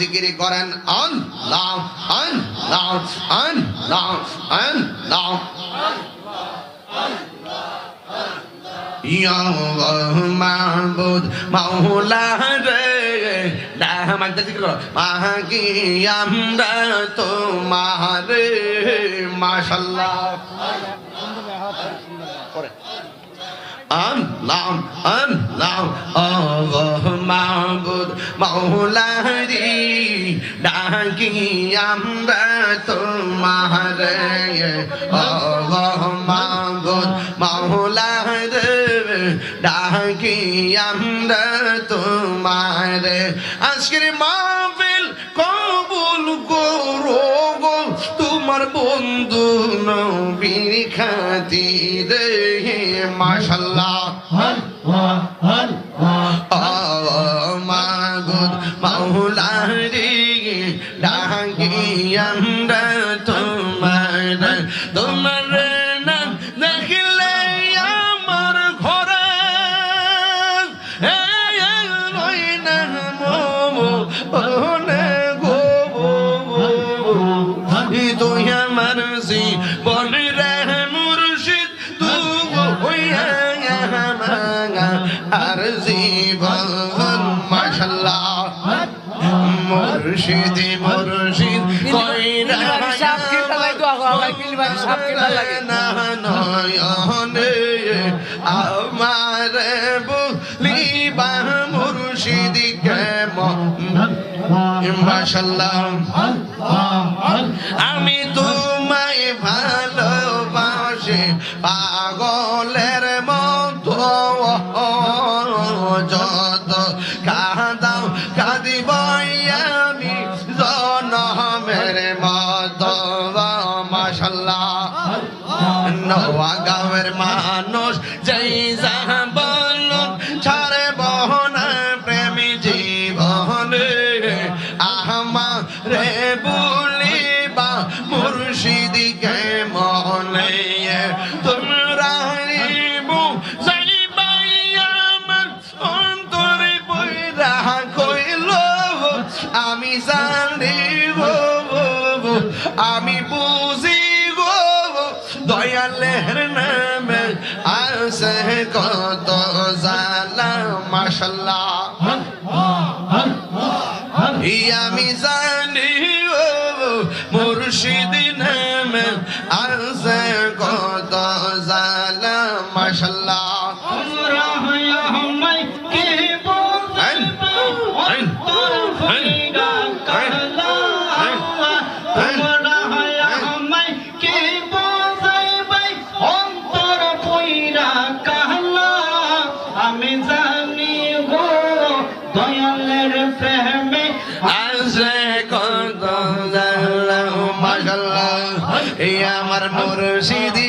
জিকিরি করেন, আন নাম আন নাম আন নাম আন নাম ইয়া মাওলা রে মানতে জিকির করো। আমরা আল্লাহ আল্লাহ আল্লাহ। আমরা তোমার মাহবুদ মৌলার ডাকি আমরা তোমার আজকের মাহফিল কবুল করো গো তোমার বন্ধু নবীর খাতিরে মাশাল্লাহ। আমরা তোমার তোমার নাম দেখিলে আমার ঘরে। রই না মোমো মুর্শিদ মুর্শিদ কইরা সাপ কিনতে লাগে দোয়া আমার হয়, কিনলে সাপ কিনতে লাগে। না নয়নে আমার বলিবা মুর্শিদ কেমন? মাশাল্লাহ। আমি নওয়া গাঁয়ের মানুষ, যেই যাহা ছাড়ে বহনা প্রেমী জীবনে। আহমা রে বলিবা, মুর্শিদিকে মনে আমি আমি বুঝি দয়ালের নামে আসে কত জালা মাশাল্লাহ। ই আমি জানি আমি জানি গো দয়ালের প্রেমে আসে কত মাশাল্লাহ এই আমার মুর্শিদি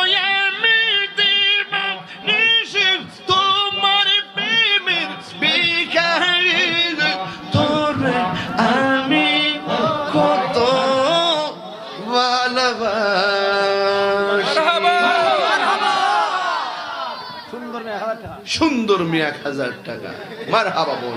সুন্দর মেয়ে এক হাজার টাকা। মার হাবা বল